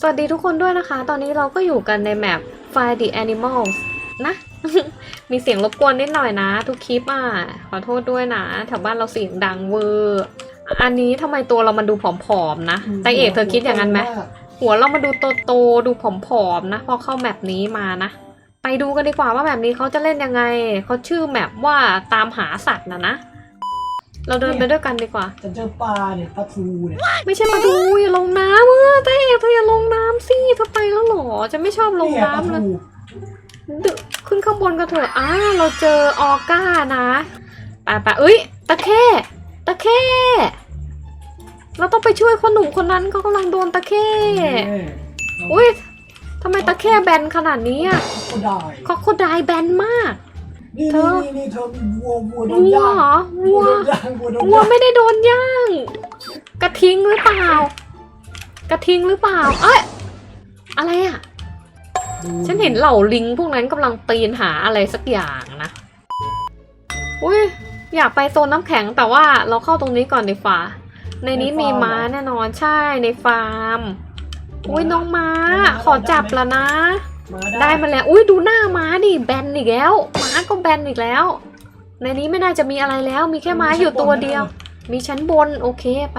สวัสดีทุกคนด้วยนะคะ ตอนนี้เราก็อยู่กันในแมป Find the Animals นะ มีเสียงรบกวนนิดหน่อยนะ ทุกคลิปอะ ขอโทษด้วยนะแถวบ้านเราเสียงดังเวอร์อันนี้ทำไมตัวเรามันดูผอมๆนะแต่เอกเธอคิดอย่างนั้นไหมหัวเรามาดูโตๆดูผอมๆนะ พอเข้าแมปนี้มานะ ไปดูกันดีกว่าว่าแบบนี้เขาจะเล่นยังไง เขาชื่อแมปว่าตามหาสัตว์นะนะ เราเดินไปด้วยกันดีกว่า จะเจอปลาเนี่ยปลาทูเนี่ยไม่ใช่มาดูอย่าลงน้ำเออแต่เอกเธออย่าลงน้ำสิเธอไปแล้วเหรอจะไม่ชอบลงเนี่ยปลาน้ำเลยทูดึกขึ้นข้างบนกันเถอะอ้าเราเจอออก้านะไปไปเอ้ยตะเข้ตะเข้เราต้องไปช่วยคนหนุ่มคนนั้นเขากำลังโดนตะเข้เนี่ยอุ้ยทำไมตะเข้แบนขนาดนี้อะก็ได้คอกโคไดแบนมาก นี่เธนี่อนี่นี่เธอมีวัววัวโดนวัวย่างเหรอวัวัววโดนย่างวัวโดนวัวย่างไม่ได้โดนย่าง กระทิงหรือเปล่า กระทิงหรือเปล่า เอ้ยอะไรอะดูฉันเห็นเหล่าลิงพวกนั้นกำลังปีนหาอะไรสักอย่างนะ อุ้ยอยากไปโซนน้ำแข็งแต่ว่าเราเข้าตรงนี้ก่อนดีกว่าในนี้มีม้าแน่นอนใช่ในฟาร์ม อุ้ยน้องม้า ขอจับละนะ มาได้มาแล้ว อุ้ยดูหน้าม้าดิแบนอีกแล้วม้าก็แบนอีกแล้ว ในนี้ไม่น่าจะมีอะไรแล้ว มีแค่ม้าอยู่ตัวเดียว มีชั้นบนโอเคไป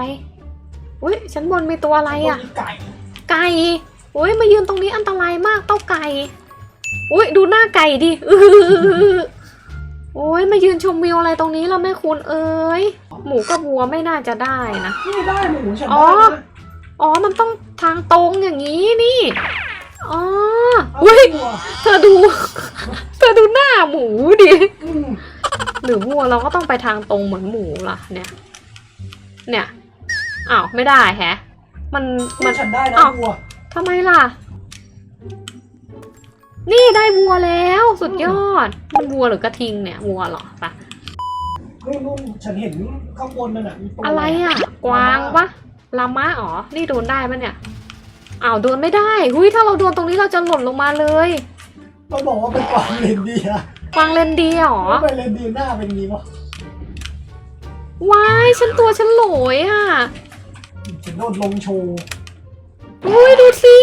อุ้ยชั้นบนมีตัวอะไรอะมีไก่ไก่อุ้ยมายืนตรงนี้อันตรายมากเต้าไก่อุ้ยดูหน้าไก่ดิอื้อโอ้ยมายืนชมวิวอะไรตรงนี้เราแม่คุณเอ้ยหมูกับวัวไม่น่าจะได้นะนี่ได้หมูฉันอ๋อได้นะอ๋อ มันต้องทางตรงอย่างนี้นี่ อ๋อเอาอุ้ยวัวเธอดู เธอดูหน้าหมูดิอืมหรือวัวเราก็ต้องไปทางตรงเหมือนหมูล่ะ เนี่ย เนี่ยอ้าวไม่ได้แฮะ มันมัมันนฉันได้นะอ้าววัวทำไมล่ะ นี่ได้วัวแล้วสุดยอด มันวัวหรือกระทิงเนี่ยวัวเหรอปะนู่นนู่นฉันเห็นข้างบนนั่นน่ะมีตัวอะไรอะ กวางปะลามาอ๋อนี่โดนได้ปะเนี่ย อ้าวโดนไม่ได้หุยถ้าเราโดนตรงนี้เราจะหล่นลงมาเลยต้องบอกว่าเป็นกวางเลนเดียร์กวางเลนเดียร์เหรอแล้วไปเลนเดียร์หน้าเป็นงี้ปะว้ายฉันตัวฉันโหลยอะฉันโดนลงโชว์อุ้ยดูสิ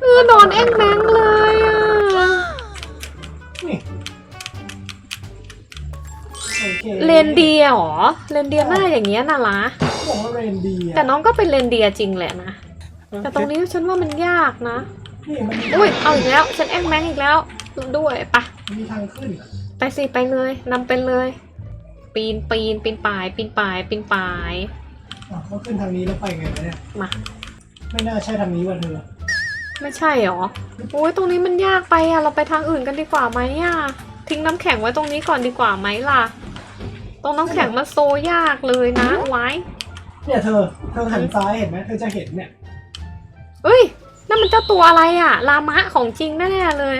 เออนอนแอ่งแมงเลยอะนี่โอคเลนเดียร์เหรอ เลนเดียร์หน้าอย่างเงี้ยน่ะละบอกว่าเรนเดียร์แต่น้องก็เป็นเลนเดียร์จริงแหละนะ แต่ตรงนี้ฉันว่ามันยากนะนี่มันมีอุ้ย เอาอีกแล้ว ฉันแองแมงอีกแล้ว ด้วยปะมันมีทางขึ้นอะไปสิ ไปเลยนำไปเลย ปีนปีนปีนป่าย ปีนป่าย ปีนป่ายอะก็ขึ้นทางนี้แล้วไปไงวะเนี่ย มา ไม่น่าใช่ทางนี้ว่ะเธอ ไม่ใช่หรอ โอ้ยตรงนี้มันยากไปอะ เราไปทางอื่นกันดีกว่าไหมอะ ทิ้งน้ำแข็งไว้ตรงนี้ก่อนดีกว่าไหมล่ะ ตรงน้ำแข็งมันโซยากเลยนะไว้ เนี่ยเธอ เธอหันซ้ายเห็นไหมเธอจะเห็นเนี่ย เอ้ยนั่นมันเจ้าตัวอะไรอะลามะของจริงแน่ๆเลย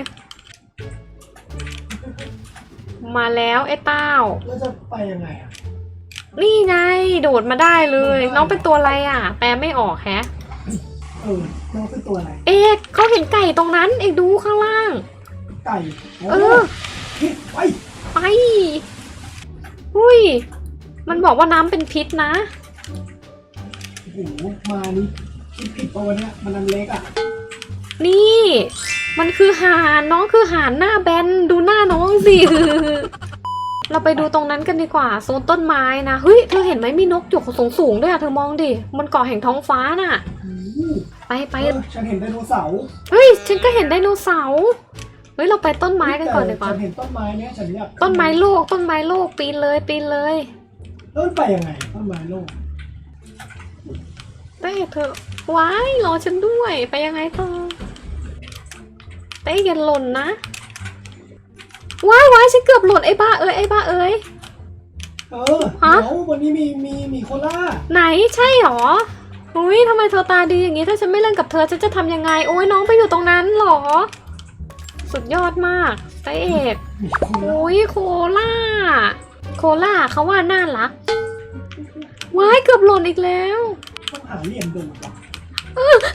มาแล้วไอ้เต้า แล้วจะไปยังไงอะนี่ไงโดดมาได้เลยโดดได้น้องเป็นตัวอะไรอะ แปลไม่ออกแฮะ เออน้องคือตัวอะไร เอกเขาเห็นไก่ตรงนั้น เอกดูข้างล่าง ไก่เออ นี่ไปไปอุ้ย มันบอกว่าน้ำเป็นพิษนะ โอ้โหมานี่ คิดผิดปะวันเนี้ยมันอันเล็กอะนี่ มันคือห่านน้องคือห่านหน้าแบนดูหน้าน้องสิ เราไปดูตรงนั้นกันดีกว่าโซนต้นไม้นะเฮ้ยเธอเห็นไหมมีนกอยู่สูงสูงๆด้วยอะเธอมองดิมันเกาะแห่งท้องฟ้าน่ะโอ้โหไปไปเออฉันเห็นไดโนเสาร์เฮ้ยฉันก็เห็นไดโนเสาร์เฮ้ยเราไปต้นไม้กันก่อนดีกว่าฉันเห็นต้นไม้เนี้ยฉันอยากต้นไม้โลกต้นไม้โลกปีนเลยปีนเลยแล้วมันไปยังไงต้นไม้โลก เต้เธอว้ายรอฉันด้วย ไปยังไงเธอเต้อย่าหล่นนะ ว้ายว้ายฉันเกือบหล่นไอ้บ้าเอ้ยไอ้บ้าเอ้ย เออฮะ เดี๋ยววันนี้มีมีมีโคล่าไหนใช่หรออุ้ยทำไมเธอตาดีอย่างนี้ถ้าฉันไม่เล่นกับเธอฉันจะทำยังไงโอ้ยน้องไปอยู่ตรงนั้นเหรอ สุดยอดมากเต้เอกมีโคล่าอุ้ยโคล่าโคล่าเขาว่าน่ารักว้ายเกือบหล่นอีกแล้ว ต้องหาเหลี่ยมดูวะ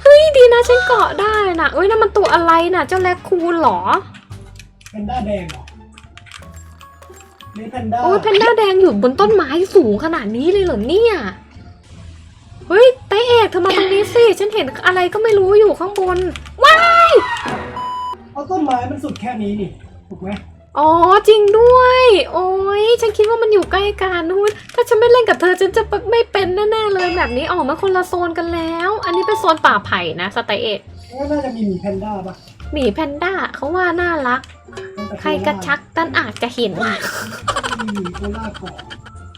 เฮ้ยดีนะฉันเกาะได้นะเอ้ยนั่นมันตัวอะไรน่ะ เจ้าแรคคูนเหรอ แพนด้าแดงเหรอนี่แพนด้าโอ้ยแพนด้าแดงอยู่บนต้นไม้สูงขนาดนี้เลยเหรอเนี่ย เฮ้ยไตเอกเธอมาตรงนี้สิ ฉันเห็นอะไรก็ไม่รู้อยู่ข้างบน ว้าย เอาต้นไม้มันสุดแค่นี้นี่ ถูกไหม อ๋อจริงด้วย โอ้ยฉันคิดว่ามันอยู่ใกล้กันนู่นถ้าฉันไม่เล่นกับเธอฉันจะไม่เป็นแน่ๆเลยแบบนี้ออกมาคนละโซนกันแล้ว อันนี้เป็นโซนป่าไผ่นะสไตเอกงั้นน่าจะมีหมีแพนด้าปะหมีแพนด้าเขาว่าน่ารักตั้งแต่ใครกระชักตันอาจจะเห็นมีหมีโคราชก่อน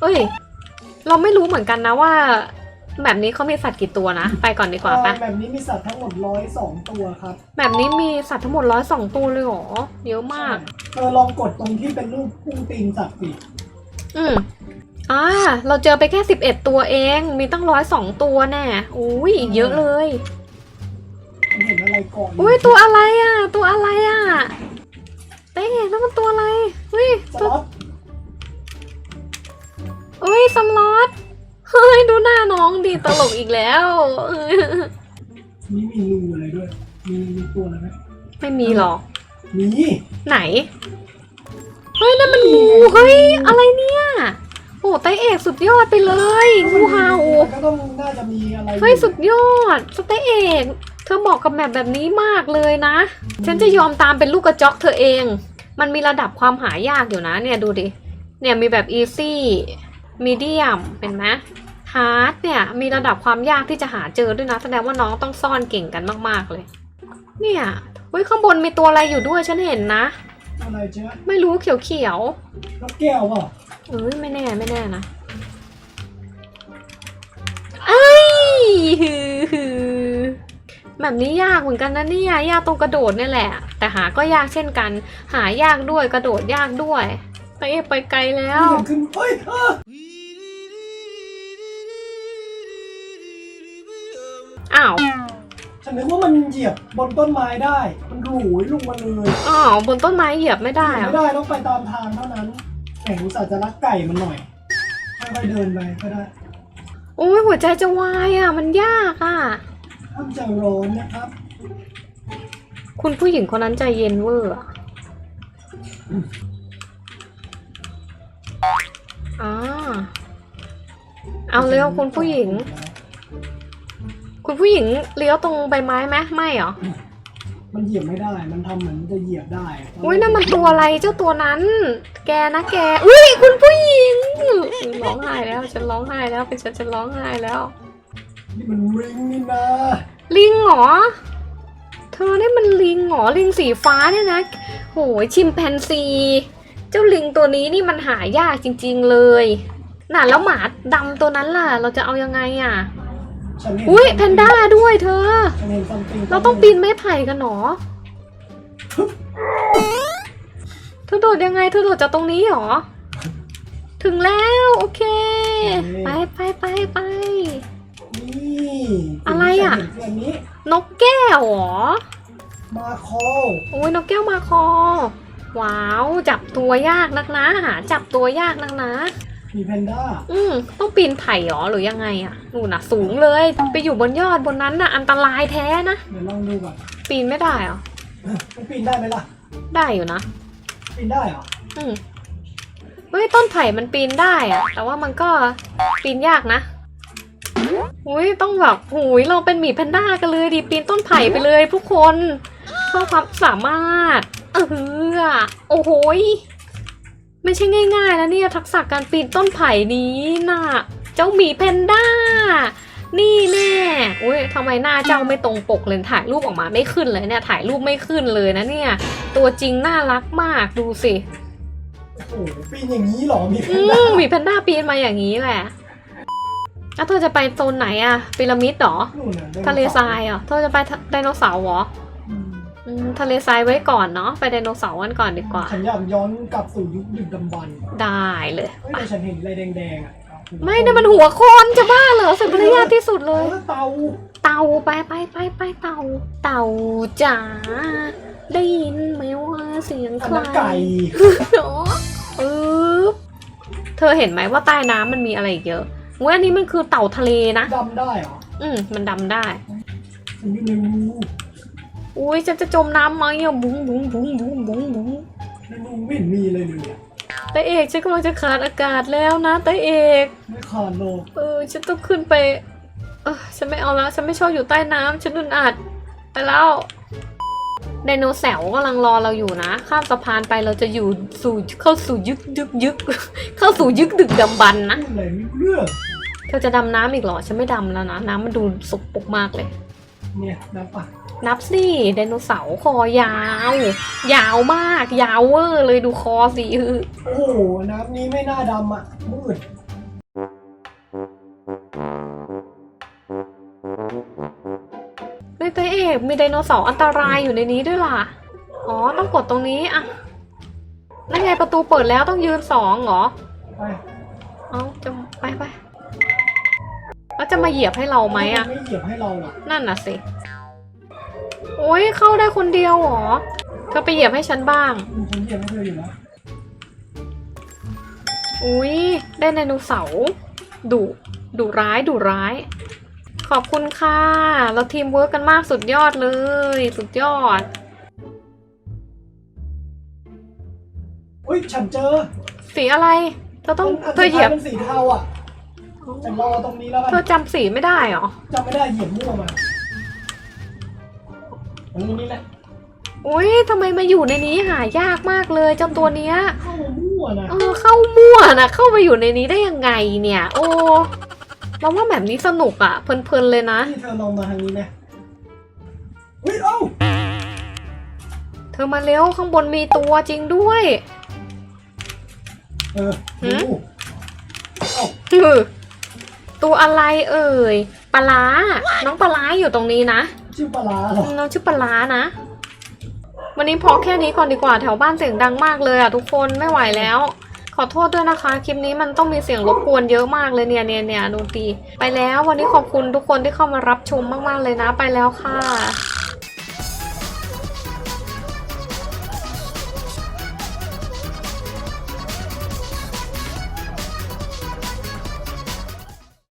เอ้ย เราไม่รู้เหมือนกันนะว่า แบบนี้เขามีสัตว์กี่ตัวนะ ไปก่อนดีกว่าปะอ่แบบนี้มีสัตว์ทั้งหมดร้อยสองตัวครับ แบบนี้มีสัตว์ทั้งหมดร้อยสองตัวเลยเหรอเยอะมาก เธอลองกดตรงที่เป็นรูปพุ่งตีนสัตว์สิอืมอ่าเราเจอไปแค่สิบเอ็ดตัวเอง มีตั้งร้อยสองตัวแน่อุ้ยอีกเยอะเลย มันเห็นอะไรก่อนอุ้ยตัวอะไรอะ ตัวอะไรอะเต้นั่นมันตัวอะไรอุ้ยสตัวล็อตอุ้ยสล็อตเฮ้ยดูหน้าน้องดีตลกอีกแล้วนี่มีรูอะไรด้วย มีมีตัวอะไรไหมไม่มีหรอก มีไหน เฮ้ยนั่นมันงูเฮ้ยอะไรเนี่ย โอ้ไตเอกสุดยอดไปเลยงูเห่ามันก็ต้องน่าจะมีอะไรเฮ้ยสุดยอดสไตเอก เธอเหมาะกับแมปแบบนี้มากเลยนะ ฉันจะยอมตามเป็นลูกกระจอกเธอเอง มันมีระดับความหายากอยู่นะเนี่ยดูดิ เนี่ยมีแบบ easy medium เห็นไหม hard เนี่ยมีระดับความยากที่จะหาเจอด้วยนะ แสดงว่าน้องต้องซ่อนเก่งกันมากๆเลย เนี่ย เฮ้ยข้างบนมีตัวอะไรอยู่ด้วยฉันเห็นนะ อะไรเจ๊ไม่รู้เขียวนกแก้วเปล่ะๆเอ้ยไม่แน่ไม่แน่นะไอ้ยฮือฮือแบบนี้ยากเหมือนกันนะเนี่ยยากตรงกระโดดเนี่ยแหละ แต่หาก็ยากเช่นกัน หายากด้วยกระโดดยากด้วยไปเอกไปไกลแล้วเห็นขึ้นเฮ้ยเอออ้าว ฉันนึกว่ามันเหยียบบนต้นไม้ได้ มันหลุยลงมาเลยอ้าวบนต้นไม้เหยียบไม่ได้เหยียบอะไม่ได้ต้องไปตามทางเท่านั้นแข่งอุตส่าห์จะรักไก่มันหน่อยค่อยๆเดินไปก็ได้โอ้ยหัวใจจะวายอะมันยากอะห้ามใจร้อนนะครับ คุณผู้หญิงคนนั้นใจเย็นเวอร์อะอ่าเอาเร็วคุณผู้หญิง คุณผู้หญิงเลี้ยวตรงใบไม้ไหมไม่เหรอ มันเหยียบไม่ได้ มันทำเหมือนจะเหยียบได้อุ้ยนั่นมันตัวอะไรเจ้าตัวนั้น แกนะแกอุ้ยคุณผู้หญิงร้องไห้แล้วฉันร้องไห้แล้วเป็นฉันฉันร้องไห้แล้ว นี่มันริงนี่นะลิงเหรอเธอนี่มันลิงเหรอลิงสีฟ้าเนี่ยนะโหยชิมแปนซี เจ้าลิงตัวนี้นี่มันหายากจริง ๆเลยน่ะแล้วหมาดำตัวนั้นล่ะ เราจะเอายังไงอะ ฉันเห็นอุ้ยแพนด้าด้วยเธอ ฉันเห็นซัมติงเราต้องปีนไม้ไผ่กันเหรอเธอโดดยังไง เธอโดดจากตรงนี้เหรอ ถึงแล้วโอเค ไปไปไปไป นี่อะไรอะ ฉันเห็นคืออันนี้นกแก้วเหรอ มาคอโอ้ยนกแก้วมาคอ ว้าว จับตัวยากนักนะ หาจับตัวยากนักนะ มีแพนด้า อืมต้องปีนไผ่เหรอหรือยังไงอะนู่นน่ะ สูงเลย ไปอยู่บนยอดบนนั้นน่ะ อันตรายแท้นะ เดี๋ยวลองดูก่อนปีนไม่ได้เหรอ มันปีนได้ไหมล่ะ ได้อยู่นะ ปีนได้เหรอ อืมเฮ้ยต้นไผ่มันปีนได้อะแต่ว่ามันก็ปีนยากนะอุ้ยต้องแบบหุยเราเป็นหมีแพนด้ากันเลยดิปีนต้นไผ่ไปเลยทุกคนเพื่อความสามารถ เออโอ้โหย ไม่ใช่ง่ายๆนะเนี่ยทักษะการปีนต้นไผ่นี้น่ะ เจ้าหมีแพนด้า นี่แน่อุ้ยทำไมหน้าเจ้าไม่ตรงปกเลยถ่ายรูปออกมาไม่ขึ้นเลยเนี่ยถ่ายรูปไม่ขึ้นเลยนะเนี่ย ตัวจริงน่ารักมากดูสิโอ้โหปีนอย่างนี้เหรอมีแพอืนด้ามหมีแพนด้าปีนมาอย่างนี้แหละแล้วเธอจะไปโซนไหนอะพีระมิดเหรอนู่นน่ะดินทะเลทรายเหรอเธอจะไปไดโนเสาร์เหรอ อืมอืมทะเลทรายไว้ก่อนเนาะไปไดโนเสาร์กันก่อนดีกว่า ฉันอยากย้อนกลับสู่ยุคดึกดำบรรพ์ได้เลย เฮ้ยไปแต่ฉันเห็นอะไรแดงๆอะไม่นะมันหัวโคนจะบ้าเหรอสุดภรรยาที่สุดเอเลยอเตาเต่าไปไปไปไปเต่า เต่าจ๋าได้ยินไหมว่าเสียงอันใครนั้นไก่เนาะปึ๊บเธอเห็นไหมว่าใต้น้ำมันมีอะไรอีกเยอะเว้ยอันนี้มันคือเต่าทะเลนะ ดำได้เหรออืมมันดำได้ ฉันอยู่ในรู อุ้ยฉันจะจมน้ำไหมอะบุ้งบุ้งบุ้งบุ้งบุ้งบุ้งในรูไม่เห็นมีเลยเลยอะแต่เอกฉันกำลังจะขาดอากาศแล้วนะแต่เอก ไม่ขาดโลกเออฉันต้องขึ้นไปออฉันไม่เอาแล้วฉันไม่ชอบอยู่ใต้น้ำฉันอึดอัดไปแล้วไดโนเสาร์กำลังรอเราอยู่นะ ข้ามสะพานไปเราจะอยู่สู่เข้าสู่ยึกยึกยึกเข้าสู่ยึกดึกดำบรรพ์นะพูดอะไรไม่รู้เรื่องเธอจะดำน้ำอีกเหรอ ฉันไม่ดำแล้วนะ น้ำมันดูสกปรกมากเลย เนี่ยนับปะ นับสิไดโนเสาร์คอยาว ยาวมาก ยาวเวอร์เลยดูคอสิคือโอ้โหน้ำนี้ไม่น่าดำอะมืดเฮ้ยตัวเอกมีไดโนเสาร์อันตรายอยู่ในนี้ด้วยล่ะ อ๋อ ต้องกดตรงนี้อะนั่นไงประตูเปิดแล้วต้องยืนสองเหรอ ไปเอาจะไปไปแล้วจะมาเหยียบให้เราไหมอะนไม่เหยียบให้เราหรอกนั่นน่ะสิโอ้ยเข้าได้คนเดียวเหรอ เธอไปเหยียบให้ฉันบ้างฉันเหยียบให้เธออยู่แล้วอุ้ยได้ไดโนเสาร์ดุดุร้ายดุร้าย ขอบคุณค่ะ เราทีมเวิร์กกันมากสุดยอดเลย สุดยอด อุ้ยฉันเจอสีอะไรเธอต้องนนเธอเหยียบเป็นสีเทาอะฉันรอตรงนี้แล้วเธกัอนจำสีไม่ได้เหรอ จำไม่ได้เหยียบมั่วมา อันนี้นี่แหละอุ้ยทำไมมาอยู่ในนี้หายากมากเลยเจ้าตัวเนี้ยเข้ามามั่วนะเออเข้ามั่วนะเข้ามาอยู่ในนี้ได้ยังไงเนี่ย โอ้เราว่าแบบนี้สนุกอะเพลินๆเลยนะนี่เธอลองมาทางนี้ไหมอุ้ยเอ้าเธอมาเร็วข้างบนมีตัวจริงด้วย เออหืมดูเอ้าอือตัวอะไรเอ่ยปลาร้าน้องปลาร้าอยู่ตรงนี้นะ ชื่อปลาร้าเหรอน้องชื่อปลาร้านะ วันนี้พอแค่นี้ก่อนดีกว่าแถวบ้านเสียงดังมากเลยอะทุกคนไม่ไหวแล้ว ขอโทษด้วยนะคะ คลิปนี้มันต้องมีเสียงรบกวนเยอะมากเลยเนี่ยเนี่ยเนี่ยดูดีไปแล้ววันนี้ขอบคุณทุกคนที่เข้ามารับชมมากๆเลยนะ ไปแล้วค่ะ